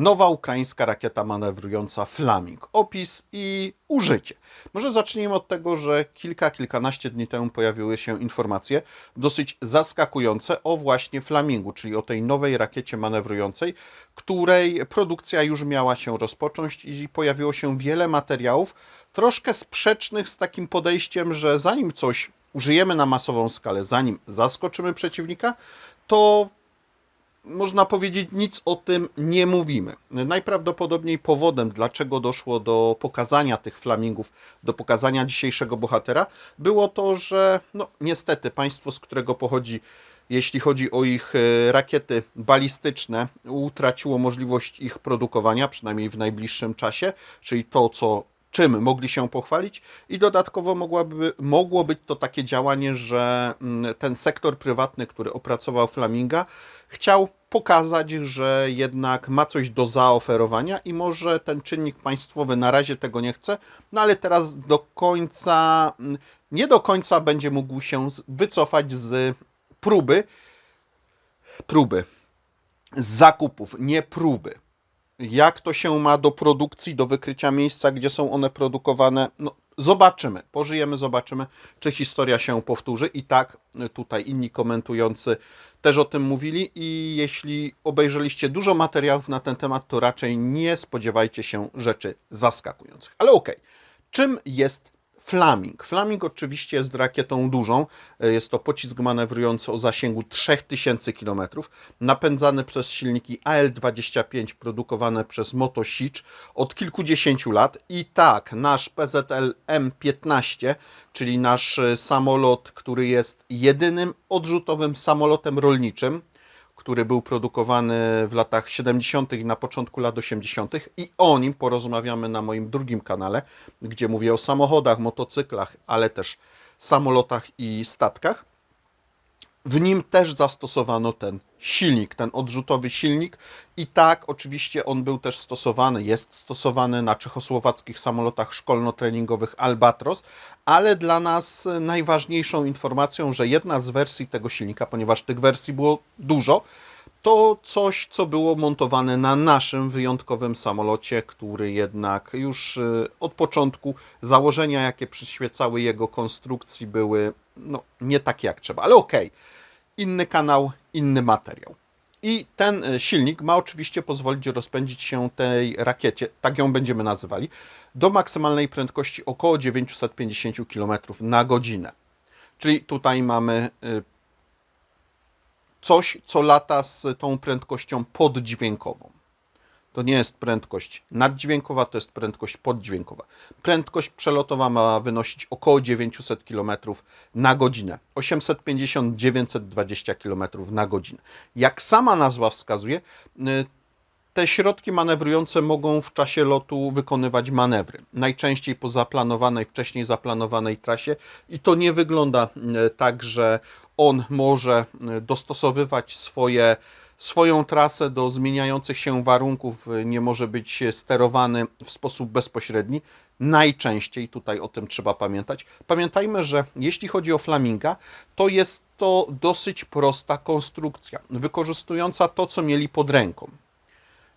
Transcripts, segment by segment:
Nowa ukraińska rakieta manewrująca Flaming. Opis i użycie. Może zacznijmy od tego, że kilka, kilkanaście dni temu pojawiły się informacje dosyć zaskakujące o właśnie Flamingu, czyli o tej nowej rakiecie manewrującej, której produkcja już miała się rozpocząć i pojawiło się wiele materiałów, troszkę sprzecznych z takim podejściem, że zanim coś użyjemy na masową skalę, zanim zaskoczymy przeciwnika, to można powiedzieć, nic o tym nie mówimy. Najprawdopodobniej powodem, dlaczego doszło do pokazania tych flamingów, do pokazania dzisiejszego bohatera, było to, że no, niestety państwo, z którego pochodzi, jeśli chodzi o ich e, rakiety balistyczne, utraciło możliwość ich produkowania, przynajmniej w najbliższym czasie, czyli to, co czym mogli się pochwalić i dodatkowo mogłaby, mogło być to takie działanie, że mm, ten sektor prywatny, który opracował Flaminga, chciał pokazać, że jednak ma coś do zaoferowania i może ten czynnik państwowy na razie tego nie chce, no ale teraz do końca, mm, nie do końca będzie mógł się wycofać z próby, próby, z zakupów, nie próby jak to się ma do produkcji, do wykrycia miejsca, gdzie są one produkowane. No, zobaczymy, pożyjemy, zobaczymy, czy historia się powtórzy. I tak tutaj inni komentujący też o tym mówili. I jeśli obejrzeliście dużo materiałów na ten temat, to raczej nie spodziewajcie się rzeczy zaskakujących. Ale okej, czym jest Flaming. Flaming oczywiście jest rakietą dużą. Jest to pocisk manewrujący o zasięgu 3000 km, napędzany przez silniki AL-25 produkowane przez Moto Sich od kilkudziesięciu lat. I tak, nasz PZL M15, czyli nasz e, samolot, który jest jedynym odrzutowym samolotem rolniczym, który był produkowany w latach 70. i na początku lat 80. i o nim porozmawiamy na moim drugim kanale, gdzie mówię o samochodach, motocyklach, ale też samolotach i statkach. W nim też zastosowano ten silnik, ten odrzutowy silnik i tak oczywiście on był też stosowany, jest stosowany na czechosłowackich samolotach szkolno-treningowych Albatros, ale dla nas najważniejszą informacją, że jedna z wersji tego silnika, ponieważ tych wersji było dużo, to coś, co było montowane na naszym wyjątkowym samolocie, który jednak już y, od początku założenia, jakie przyświecały jego konstrukcji, były no, nie takie jak trzeba. Ale okej, inny kanał, inny materiał. I ten y, silnik ma oczywiście pozwolić rozpędzić się tej rakiecie, tak ją będziemy nazywali, do maksymalnej prędkości około 950 km na godzinę. Czyli tutaj mamy y, coś, co lata z tą prędkością poddźwiękową. To nie jest prędkość naddźwiękowa, to jest prędkość poddźwiękowa. Prędkość przelotowa ma wynosić około 900 km na godzinę. 850-920 km na godzinę. Jak sama nazwa wskazuje, y, te środki manewrujące mogą w czasie lotu wykonywać manewry. Najczęściej po zaplanowanej, wcześniej zaplanowanej trasie i to nie wygląda e, tak, że on może e, dostosowywać swoje, swoją trasę do zmieniających się warunków, e, nie może być sterowany w sposób bezpośredni. Najczęściej, tutaj o tym trzeba pamiętać. Pamiętajmy, że jeśli chodzi o Flaminga, to jest to dosyć prosta konstrukcja, wykorzystująca to, co mieli pod ręką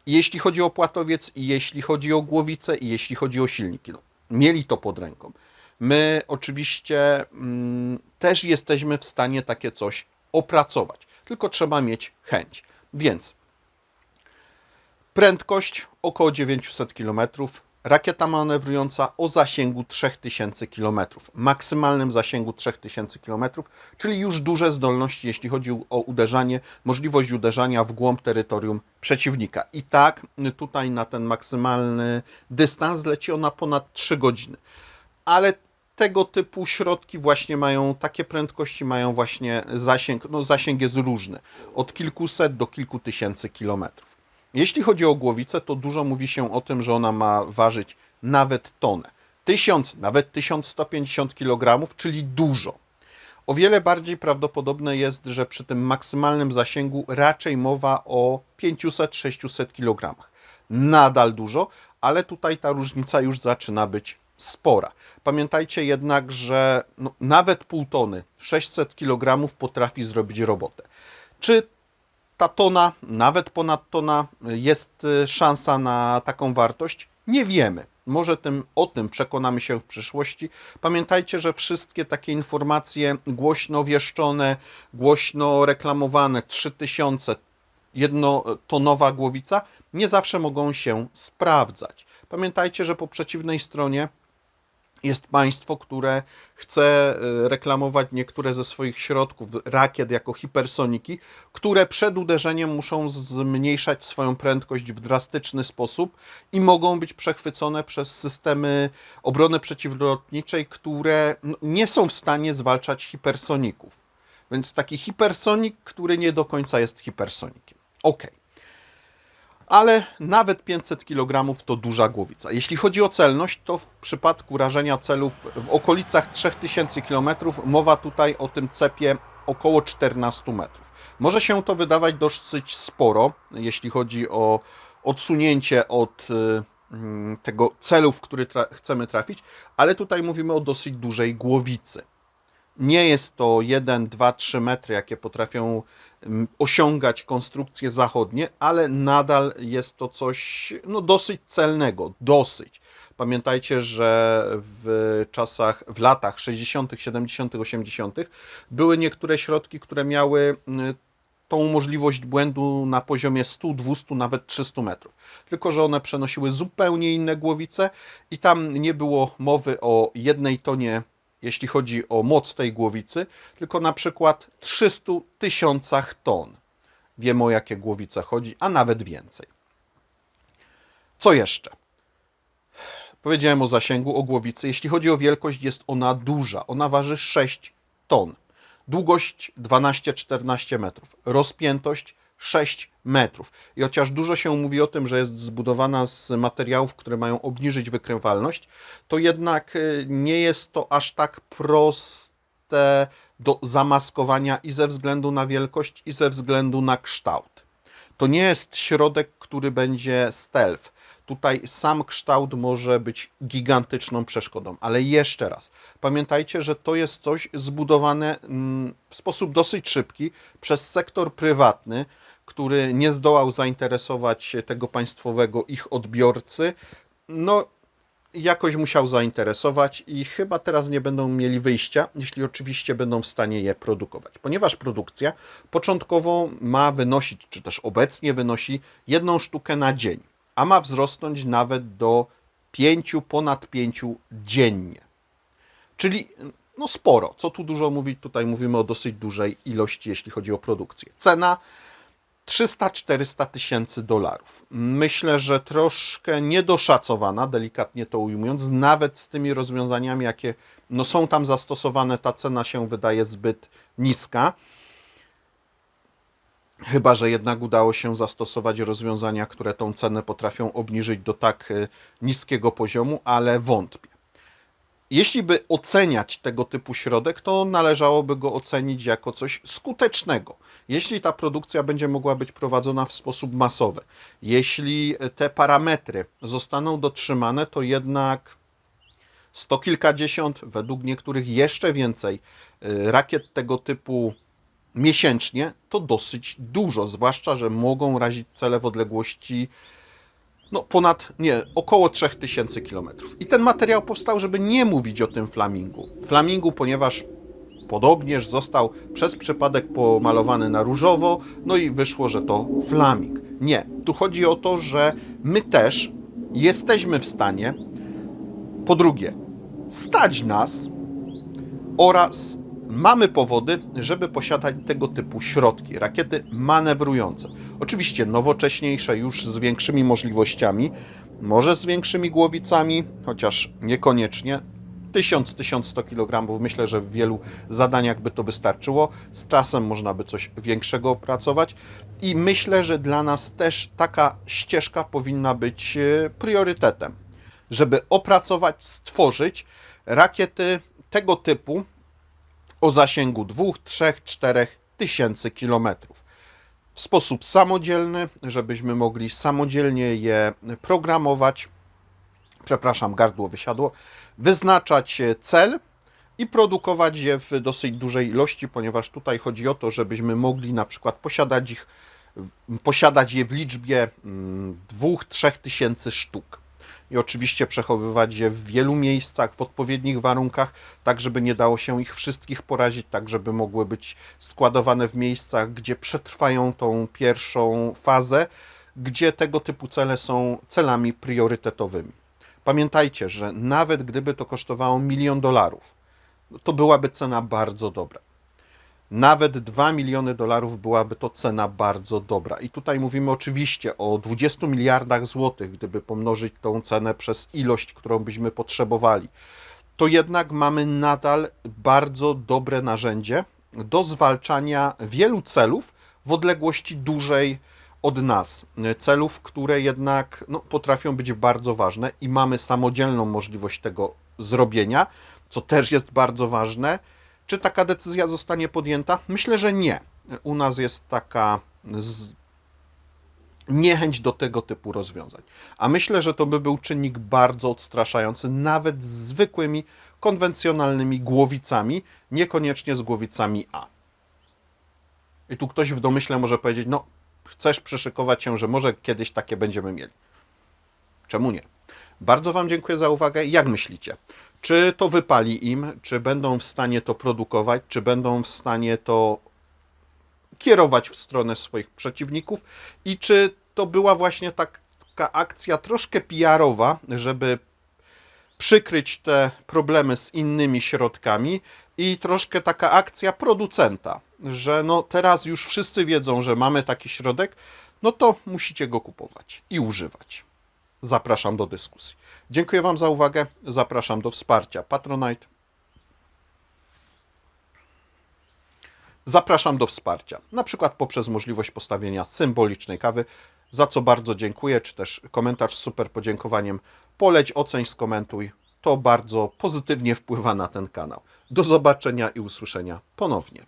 jeśli chodzi o płatowiec, jeśli chodzi o głowicę, i jeśli chodzi o silniki. No, mieli to pod ręką. My oczywiście mm, też jesteśmy w stanie takie coś opracować, tylko trzeba mieć chęć. Więc prędkość około 900 km, rakieta manewrująca o zasięgu 3000 km, maksymalnym zasięgu 3000 km, czyli już duże zdolności, jeśli chodzi o uderzanie, możliwość uderzania w głąb terytorium przeciwnika. I tak tutaj na ten maksymalny dystans leci ona ponad 3 godziny. Ale tego typu środki właśnie mają takie prędkości, mają właśnie zasięg, no zasięg jest różny, od kilkuset do kilku tysięcy kilometrów. Jeśli chodzi o głowicę, to dużo mówi się o tym, że ona ma ważyć nawet tonę. 1000, nawet 1150 kg, czyli dużo. O wiele bardziej prawdopodobne jest, że przy tym maksymalnym zasięgu raczej mowa o 500-600 kg. Nadal dużo, ale tutaj ta różnica już zaczyna być spora. Pamiętajcie jednak, że no, nawet pół tony, 600 kg potrafi zrobić robotę. Czy ta tona, nawet ponad tona, jest y, szansa na taką wartość? Nie wiemy. Może tym, o tym przekonamy się w przyszłości. Pamiętajcie, że wszystkie takie informacje głośno wieszczone, głośno reklamowane, 3000, jednotonowa głowica, nie zawsze mogą się sprawdzać. Pamiętajcie, że po przeciwnej stronie jest państwo, które chce y, reklamować niektóre ze swoich środków, rakiet jako hipersoniki, które przed uderzeniem muszą zmniejszać swoją prędkość w drastyczny sposób i mogą być przechwycone przez systemy obrony przeciwlotniczej, które no, nie są w stanie zwalczać hipersoników. Więc taki hipersonik, który nie do końca jest hipersonikiem. Ok. Ale nawet 500 kg to duża głowica. Jeśli chodzi o celność, to w przypadku rażenia celów w okolicach 3000 km mowa tutaj o tym cepie około 14 metrów. Może się to wydawać dosyć sporo, jeśli chodzi o odsunięcie od y, mm, tego celu, w który tra chcemy trafić, ale tutaj mówimy o dosyć dużej głowicy. Nie jest to 1, 2, 3 metry, jakie potrafią mm, osiągać konstrukcje zachodnie, ale nadal jest to coś no, dosyć celnego. Dosyć. Pamiętajcie, że w czasach, w latach 60., 70., 80. były niektóre środki, które miały mm, tą możliwość błędu na poziomie 100, 200, nawet 300 metrów. Tylko, że one przenosiły zupełnie inne głowice i tam nie było mowy o jednej tonie jeśli chodzi o moc tej głowicy, tylko na przykład 300 tysiącach ton. Wiemy o jakie głowice chodzi, a nawet więcej. Co jeszcze? Powiedziałem o zasięgu, o głowicy. Jeśli chodzi o wielkość, jest ona duża. Ona waży 6 ton. Długość 12-14 metrów. Rozpiętość 6 metrów. I chociaż dużo się mówi o tym, że jest zbudowana z materiałów, które mają obniżyć wykrywalność, to jednak y, nie jest to aż tak proste do zamaskowania i ze względu na wielkość, i ze względu na kształt. To nie jest środek, który będzie stealth. Tutaj sam kształt może być gigantyczną przeszkodą, ale jeszcze raz, pamiętajcie, że to jest coś zbudowane mm, w sposób dosyć szybki przez sektor prywatny, który nie zdołał zainteresować tego państwowego ich odbiorcy. No, jakoś musiał zainteresować i chyba teraz nie będą mieli wyjścia, jeśli oczywiście będą w stanie je produkować. Ponieważ produkcja początkowo ma wynosić, czy też obecnie wynosi jedną sztukę na dzień, a ma wzrosnąć nawet do pięciu, ponad pięciu dziennie. Czyli no sporo. Co tu dużo mówić? Tutaj mówimy o dosyć dużej ilości, jeśli chodzi o produkcję. Cena 300-400 tysięcy dolarów. Myślę, że troszkę niedoszacowana, delikatnie to ujmując, nawet z tymi rozwiązaniami, jakie no, są tam zastosowane, ta cena się wydaje zbyt niska. Chyba, że jednak udało się zastosować rozwiązania, które tą cenę potrafią obniżyć do tak y, niskiego poziomu, ale wątpię. Jeśli by oceniać tego typu środek, to należałoby go ocenić jako coś skutecznego. Jeśli ta produkcja będzie mogła być prowadzona w sposób masowy, jeśli te parametry zostaną dotrzymane, to jednak sto kilkadziesiąt, według niektórych jeszcze więcej y, rakiet tego typu miesięcznie to dosyć dużo, zwłaszcza, że mogą razić cele w odległości no ponad, nie, około 3000 km. I ten materiał powstał, żeby nie mówić o tym flamingu. Flamingu, ponieważ podobnież został przez przypadek pomalowany na różowo, no i wyszło, że to flaming. Nie, tu chodzi o to, że my też jesteśmy w stanie, po drugie, stać nas oraz mamy powody, żeby posiadać tego typu środki, rakiety manewrujące. Oczywiście nowocześniejsze, już z większymi możliwościami, może z większymi głowicami, chociaż niekoniecznie. 1000-1100 kg myślę, że w wielu zadaniach by to wystarczyło. Z czasem można by coś większego opracować i myślę, że dla nas też taka ścieżka powinna być e, priorytetem, żeby opracować, stworzyć rakiety tego typu, o zasięgu 2, 3, 4 tysięcy kilometrów. W sposób samodzielny, żebyśmy mogli samodzielnie je programować, przepraszam, gardło wysiadło, wyznaczać cel i produkować je w dosyć dużej ilości, ponieważ tutaj chodzi o to, żebyśmy mogli na przykład posiadać ich posiadać je w liczbie 2-3 tysięcy sztuk. I oczywiście przechowywać je w wielu miejscach, w odpowiednich warunkach, tak żeby nie dało się ich wszystkich porazić, tak żeby mogły być składowane w miejscach, gdzie przetrwają tą pierwszą fazę, gdzie tego typu cele są celami priorytetowymi. Pamiętajcie, że nawet gdyby to kosztowało milion dolarów, to byłaby cena bardzo dobra. Nawet 2 miliony dolarów byłaby to cena bardzo dobra. I tutaj mówimy oczywiście o 20 miliardach złotych, gdyby pomnożyć tą cenę przez ilość, którą byśmy potrzebowali. To jednak mamy nadal bardzo dobre narzędzie do zwalczania wielu celów w odległości dużej od nas. Celów, które jednak no, potrafią być bardzo ważne i mamy samodzielną możliwość tego zrobienia, co też jest bardzo ważne. Czy taka decyzja zostanie podjęta? Myślę, że nie. U nas jest taka z... niechęć do tego typu rozwiązań. A myślę, że to by był czynnik bardzo odstraszający, nawet z zwykłymi, konwencjonalnymi głowicami, niekoniecznie z głowicami A. I tu ktoś w domyśle może powiedzieć: No, chcesz przyszykować się, że może kiedyś takie będziemy mieli. Czemu nie? Bardzo Wam dziękuję za uwagę. Jak myślicie? Czy to wypali im? Czy będą w stanie to produkować? Czy będą w stanie to kierować w stronę swoich przeciwników? I czy to była właśnie taka akcja troszkę PR-owa, żeby przykryć te problemy z innymi środkami i troszkę taka akcja producenta, że no teraz już wszyscy wiedzą, że mamy taki środek, no to musicie go kupować i używać. Zapraszam do dyskusji. Dziękuję Wam za uwagę. Zapraszam do wsparcia Patronite. Zapraszam do wsparcia, na przykład poprzez możliwość postawienia symbolicznej kawy, za co bardzo dziękuję, czy też komentarz z super podziękowaniem. Poleć, oceń, skomentuj. To bardzo pozytywnie wpływa na ten kanał. Do zobaczenia i usłyszenia ponownie.